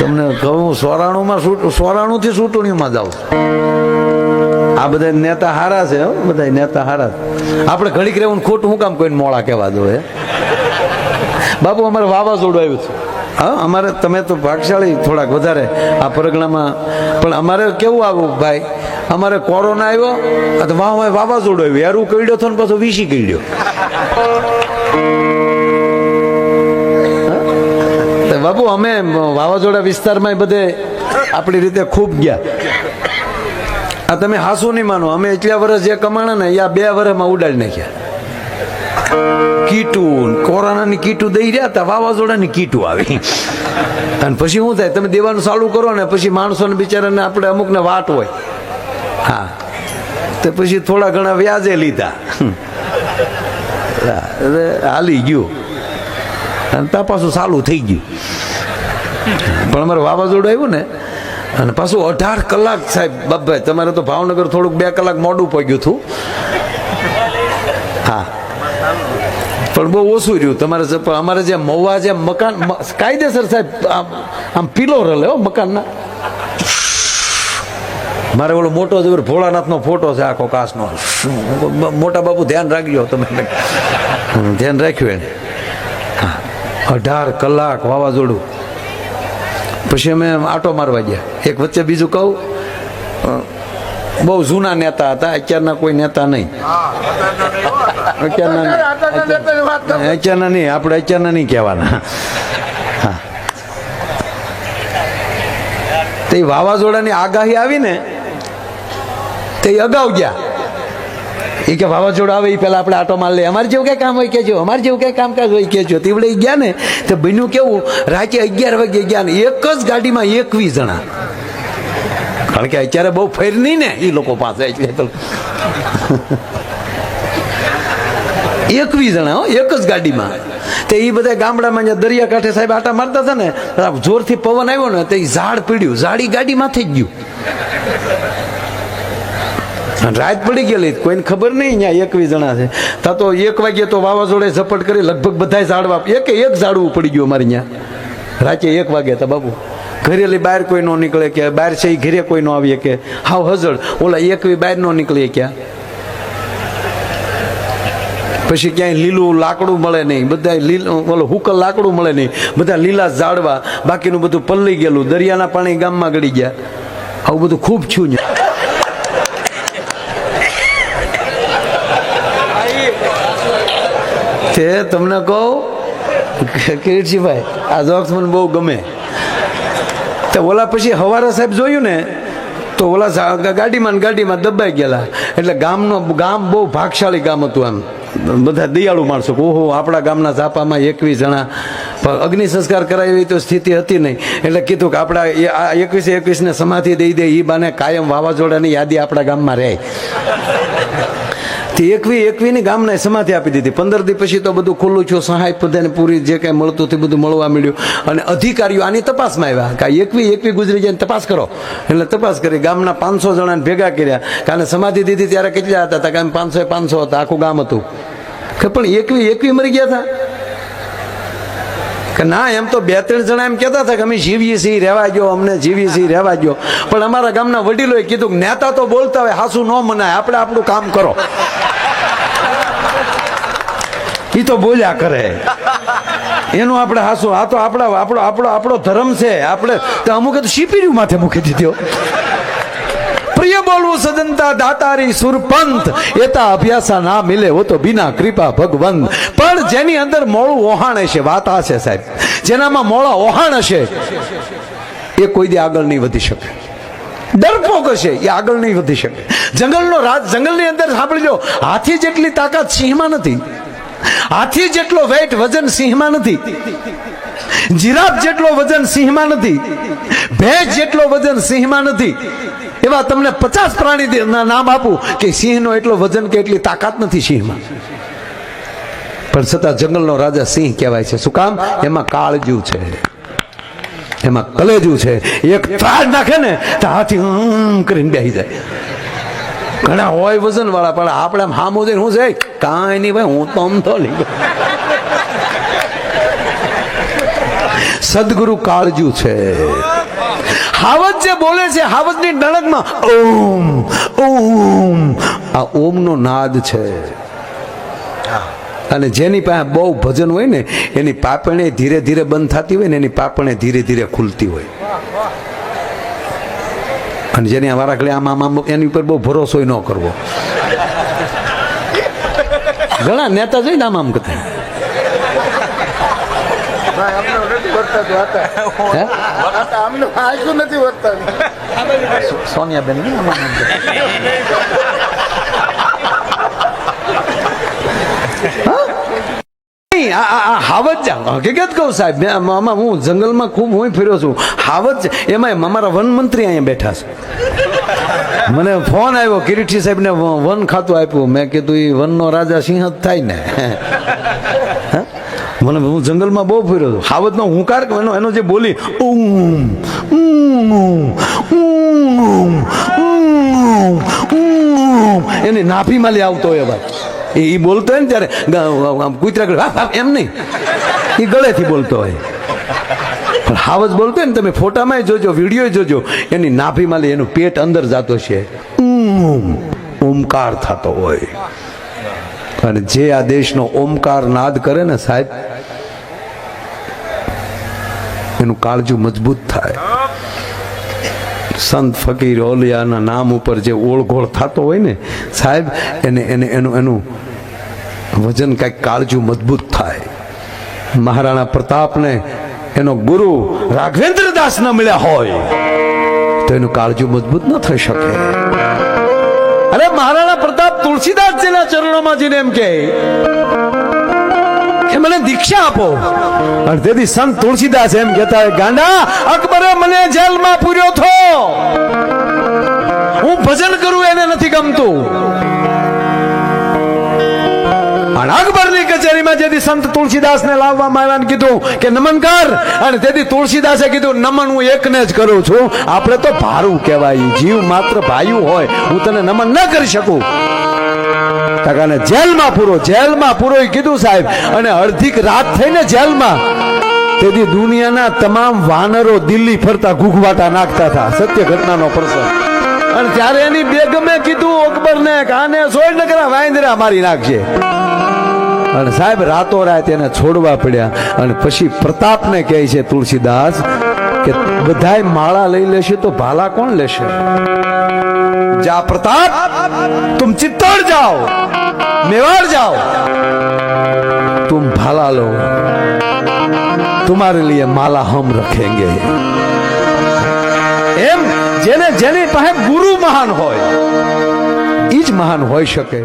તમને કહું સોરાણુંમાં સોરાણુંથી ચૂંટણીમાં જાઉં. આ બધા નેતા હારા છે બધા નેતા હારા આપણે ઘડીક રહેવું ખોટું હું કામ કોઈને મોડા કહેવા દો, હે? બાપુ અમારે વાવાઝોડું આવ્યું છે. હા, અમારે, તમે તો ભાગશાળી થોડાક વધારે આ પરગણામાં, પણ અમારે કેવું આવું, ભાઈ? અમારે કોરોના આવ્યો તો વાહ વાવાઝોડું આવ્યું. એરું કઈડ્યો હતો ને પાછો વીસી કઈડ્યો બાપુ, અમે વાવાઝોડા વિસ્તારમાં બધે આપણી રીતે ખૂબ ગયા. આ તમે હાસુ નહીં માનો. અમે એટલા વર્ષ જે કમાણા ને, એ બે વર્ષમાં ઉડાડી નાખ્યા. કીટું કોરોનાની કીટું દઈ રહ્યા હતા, વાવાઝોડાની કીટું આવી. અને પછી શું થાય? તમે દેવાનું ચાલુ કરો ને, પછી માણસોને બિચારાને આપણે અમુકને વાટ હોય. હા. તો પછી થોડા ઘણા વ્યાજે લીધા. હાલી ગયું. અને તપાસું ચાલુ થઈ ગયું. પણ અમારે વાવાઝોડું આવ્યું ને, અને પાછું અઢાર કલાક સાહેબ બાપભાઈ તમારે તો ભાવનગર થોડુંક બે કલાક મોડું પગ્યું હતું. હા. પણ બહુ ઓછું રહ્યું તમારે અમારે જે મવા, જે મકાન કાયદેસર સાહેબ, આમ આમ પીલો રલે હો મકાનના. મારે ઓલો મોટો જબર ભોળાનાથનો ફોટો છે આખો કાસનો મોટા બાપુ, ધ્યાન રાખજો તમે. ધ્યાન રાખ્યું એને. અઢાર કલાક વાવાઝોડું. પછી અમે આટો મારવા ગયા. એક વચ્ચે બીજું કહું બહુ જૂના નેતા હતા અત્યારના કોઈ નેતા નહીં. અત્યારના નહીં. અત્યારના નહીં આપણે અત્યારના નહીં કહેવાના. તે વાવાઝોડાની આગાહી આવી ને તે અગાઉ ગયા. એ કે વાવાઝોડું આવે એ પહેલાં આપણે આટો માર લઈએ. અમારે જેવું કઈ કામ હોય કેજો અમારે જેવું કઈ કામકાજ હોય કેજો તેવડે ગયા ને, તો બન્યું કેવું? રાતે અગિયાર વાગે ગયા ને, એક જ ગાડીમાં એકવીસ જણા. કારણ કે અત્યારે બહુ ફેર નહીં ને એ લોકો પાસે. એકવીસ જણા હો, એક જ ગાડીમાં. તે એ બધા ગામડામાં જ્યાં દરિયાકાંઠે સાહેબ આટા મારતા હતા ને જોરથી પવન આવ્યો ને, તે ઝાડ પીડ્યું. ઝાડી ગાડીમાં થઈ ગયું. રાત પડી ગયેલી. કોઈને ખબર નહીં અહીંયા એકવીસ જણા છે. તા તો એક વાગ્યે તો વાવાઝોડે ઝપટ કરી લગભગ બધા ઝાડવા એક એક ઝાડવું પડી ગયું અમારે અહીંયા. રાતે એક વાગે હતા બાબુ. ઘરેલી બહાર કોઈ ન નીકળે કે બહાર છે એ ઘરે કોઈ ન આવીએ કે. હાવ હજળ ઓલા એકવી બહાર ન નીકળીએ ક્યાં? પછી ક્યાંય લીલું લાકડું મળે નહીં. બધા લીલું ઓલો હુકલ લાકડું મળે નહીં. બધા લીલા ઝાડવા. બાકીનું બધું પલ્લી ગયેલું. દરિયાના પાણી ગામમાં ગળી ગયા. આવું બધું ખૂબ છું તે તમને કહું કિરીટસિંહભાઈ આ જોક્સ મને બહુ ગમે. તો ઓલા પછી હવારા સાહેબ જોયું ને, તો ઓલા ગાડીમાં ગાડીમાં દબાઈ ગયેલા. એટલે ગામનો ગામ બહુ ભાગશાળી ગામ હતું આમ બધા દયાળુ માણસો. ઓહો, આપણા ગામના ઝાપામાં એકવીસ જણા. અગ્નિ સંસ્કાર કરાય એવી તો સ્થિતિ હતી નહીં. એટલે કીધું કે આપણા આ એકવીસે એકવીસને સમાધિ દઈ દે એ બાને કાયમ વાવાઝોડાની યાદી આપણા ગામમાં રહે. તે એકવી એકવીની ગામને સમાધિ આપી દીધી. પંદર દી પછી તો બધું ખુલ્લું છું સહાય બધાને પૂરી જે કાંઈ મળતું તે બધું મળવા મળ્યું અને અધિકારીઓ આની તપાસમાં આવ્યા કે એકવી એકવી ગુજરી જાય તપાસ કરો. એટલે તપાસ કરી ગામના પાંચસો જણાને ભેગા કર્યા કારણ સમાધિ દીધી ત્યારે કેટલા હતા? તા કે પાંચસો પાંચસો હતા. આખું ગામ હતું. કે પણ એકવી એકવી મરી ગયા હતા? કે ના, એમ તો બે ત્રણ જણા એમ કહેતા હતા કે અમે જીવીએ છીએ, રહેવા ગયો અમને જીવીએ છીએ, રહેવા ગયો પણ અમારા ગામના વડીલોએ કીધું કે નેતા તો બોલતા હોય, હાસુ ન મનાય, આપણે આપણું કામ કરો. એ તો બોલ્યા કરે. એનું આપણે હાસુ, આ તો આપણા, આપણો આપણો આપણો ધર્મ છે. આપણે તો અમુકે તો શીપીર્યું માથે મૂકી દીધો. બોલવું સજનતા દાતારી સુરપંથ. એતા અભ્યાસા ના મિલે હો તો બિના કૃપા ભગવંત. પણ જેની અંદર મોળું ઓહાણ હશે, વાત છે સાહેબ. જેનામાં મોળા ઓહાણ હશે, એ કોઈ દી આગળ નહીં વધી શકે. ડરપોક હશે, એ આગળ નહીં વધી શકે. જંગલનો રાજ, જંગલની અંદર સાંભળી લો, હાથી જેટલી તાકાત સિંહમાં નથી. હાથી જેટલો વેટ વજન સિંહમાં નથી. જીરાફ જેટલો વજન સિંહમાં નથી. ભેજ જેટલો વજન સિંહમાં નથી. એવા તમને પચાસ પ્રાણી નામ આપું કે સિંહનો એટલો વજન કે એટલી તાકાત નથી સિંહમાં. પણ છતાં જંગલનો રાજા સિંહ કહેવાય છે. શું કામ? એમાં કાળજુ છે. એમાં કલેજું છે. એક ત્રાજ નાખે ને તો હાથી હમ કરીને બેસી જાય. ઘણા હોય વજન વાળા પણ આપણે આમ હામો જઈને હું છે કાંઈ નહીં ભાઈ, હું તો આમ તો લઈ સદગુરુ કાળજુ છે. હાવજ જે બોલે છે હાવજની ડણકમાં ઓમ ઓમ. આ ઓમનો નાદ છે. અને જેની પાસે બહુ ભજન હોય ને એની પાપણે ધીરે ધીરે બંધ થતી હોય ને એની પાપણે ધીરે ધીરે ખુલતી હોય. અને જેની અમારા ઘરે આમ આમ આમ એની ઉપર બહુ ભરોસો ન કરવો. ઘણા નેતા જઈને આમ આમ કરતા. અમને નથી સોનિયાબેન ને આ હાવજ હકીકત કહું સાહેબ આમાં- હું જંગલમાં ખૂબ હું ફેર્યો છું. હાવત એમાં અમારા વન મંત્રી અહીંયા બેઠા છે. મને ફોન આવ્યો કિરીટસિંહ સાહેબને વન ખાતું આપ્યું. મેં કીધું એ વનનો રાજા સિંહ જ થાય ને. હે? મને હું જંગલમાં બહુ ફર્યો હતો. હાવતનો હુંકાર એનો એનો જે બોલી ઊમ એની નાફી લઈ આવતો હોય ભાઈ એ બોલતો હોય ને ત્યારે કૂતરા એમ નહીં. એ ગળેથી બોલતો હોય. પણ હાવજ બોલતો હોય ને, તમે ફોટામાં જોજો વીડિયો જોજો, એની નાભીમાં લઈ એનું પેટ અંદર જતો છે. ઓમકાર થતો હોય. અને જે આ દેશનો ઓમકાર નાદ કરે ને સાહેબ, એનું કાળજું મજબૂત થાય. સંત ફકીર ઓલિયાના નામ ઉપર જે ઓળઘોળ થતો હોય ને, સાહેબ, એને એને, એનું એનું વજન કાંઈક કાળજું મજબૂત થાય. મહારાણા પ્રતાપને એનો ગુરુ રાઘવેન્દ્ર દાસ ન મળ્યા હોય, તો એનું કાળજું મજબૂત ન થઈ શકે. અરે મહારાણા પ્રતાપ તુલસીદાસજીના ચરણોમાં જઈને એમ કે મને દીક્ષા આપો. અને તેથી સંત તુલસીદાસ એમ કહેતા ગાંડા, અકબરે મને જેલમાં પૂર્યો થો. હું ભજન કરું એને નથી ગમતું. અકબરની કચેરીમાં જેથી સંત તુલસીદાસને લાવવામાં આવ્યા કીધું કે નમન કર. અને તેથી તુલસીદાસે કીધું, નમન હું એકને જ કરું છું. આપણે તો ભારું કહેવાય. જીવ માત્ર ભાયું હોય. હું તને નમન ન કરી શકું. કાકાને જેલમાં પૂરો જેલમાં પૂરો કીધું સાહેબ. અને અડધીક રાત થઈને જેલમાં. તેથી દુનિયાના તમામ વાનરો દિલ્હી ફરતા ઘૂઘવાટા નાખતા હતા. સત્ય ઘટનાનો પ્રસંગ. અને ત્યારે એની બેગમે કીધું અકબરને કાને સોળ નકરા વાંદરા મારી નાખશે અને સાહેબ, રાતો રાત એને છોડવા પડ્યા. અને પછી પ્રતાપને કહે છે, તુલસીદાસ, કે બધાય માળા લઈ લેશે તો ભાલા કોણ લેશે? જા प्रताप तुम चित्तौड़ जाओ मेवाड़ जाओ तुम भाला लो तुम्हारे लिए माला हम रखेंगे એમ જેને જેની પાસે ગુરુ મહાન હોય એ જ મહાન હોઈ શકે